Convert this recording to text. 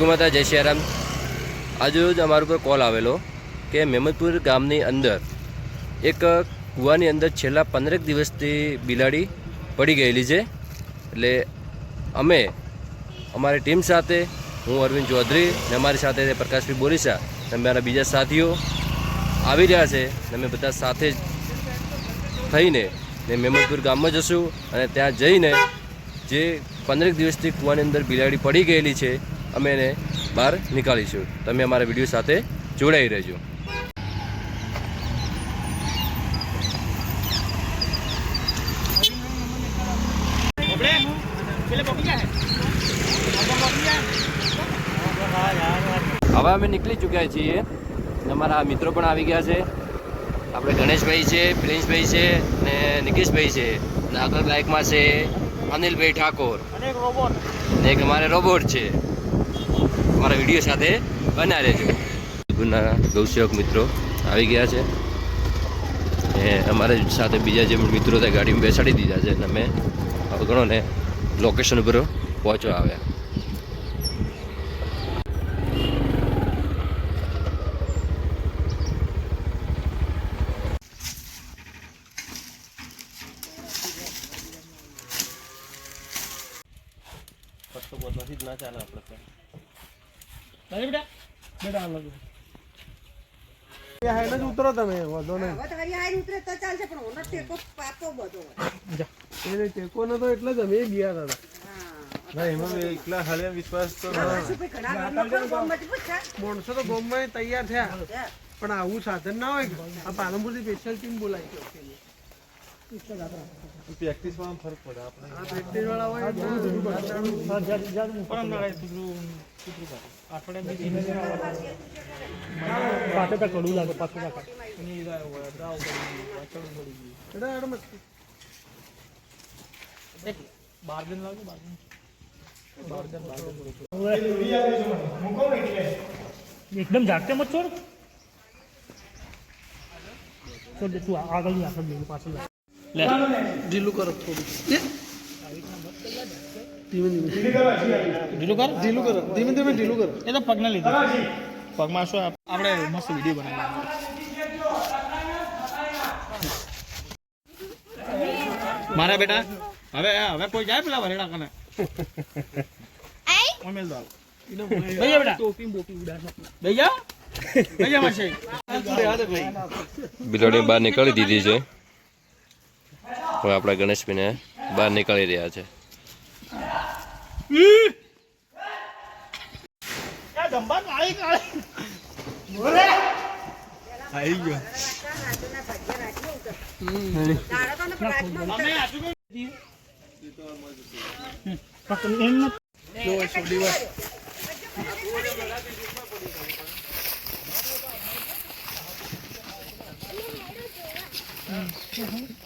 ગુમાતા જય શ્રી રામ. આજરોજ અમારા ઉપર કોલ આવેલો કે મેમદપુર ગામની અંદર એક કૂવાની અંદર છેલ્લા પંદરેક દિવસથી બિલાડી પડી ગયેલી છે. એટલે અમે, અમારી ટીમ સાથે, હું અરવિંદ ચૌધરી ને અમારી સાથે પ્રકાશભાઈ બોરીસા અને મારા બીજા સાથીઓ આવી રહ્યા છે ને અમે બધા સાથે જ થઈને ને મેમદપુર ગામમાં જશું અને ત્યાં જઈને જે પંદરેક દિવસથી કૂવાની અંદર બિલાડી પડી ગયેલી છે અમે એને બહાર નીકાળીશું. તમે અમારા વીડિયો સાથે જોડાઈ રહેજો. હવે અમે નીકળી ચૂક્યા છીએ. અમારા મિત્રો પણ આવી ગયા છે. આપણે ગણેશભાઈ છે પ્રિન્સભાઈ છે ને નિકેશભાઈ છે. અને આગળ બાઇકમાં છે અનિલભાઈ ઠાકોર. ને એક અમારે રોબોટ છે. અમારા વીડિયો સાથે બના રહેજો ગુના ગૌસેવક મિત્રો આવી ગયા છે. ને અમારે સાથે બીજા જે મિત્રો હતા ગાડીમાં બેસાડી દીધા છે અને અમે હવે ગણો ને લોકેશન ઉપર પહોંચવા આવ્યા. હાઈને જ ઉતરો તમે વાંધો નહીં. હવે તો હરી ઉતરે તો ચાલશે પણ ઓનો ટેકો પાકો બધો હોય. એને ટેકો નતો એટલે જ અમે ગયા હતા ના એમાં મેં એકલા હાલે વિશ્વાસ તો પાછું છે. માણસો તો ગામમાં તૈયાર થયા. પણ આવું સાધન ના હોય આ આ પાલનપુરથી સ્પેશિયલ ટીમ બોલાવી પ્રેક્ટિસ માં ફરક પડે આપણે આ પ્રેક્ટિસ વાળા હોય એડા એડા મસ્તી એકદમ ઝાકતે મત છોડ છોડ દે તું આગળ ની આગળ લઈને પાછળ લા. ઢીલું કરો થોડું. ધીમે ધીમે. ઢીલું કર? ઢીલું કરો. ધીમે ધીમે ઢીલું કરો. એ તો પગને લીધે. પગમાં શું આપણે મસ્ત વીડિયો મારા બેટા હવે હવે કોઈ જાય પેલા વરેડા કને ઓમેલ દો બેજા બેટા. ટોપી બોપી ઉડાડ બેજા બેજા માસે. બિલાડી બહાર નીકળી દીધી છે. હવે આપણા ગણેશભાઈને બહાર નીકળી રહ્યા છે. આ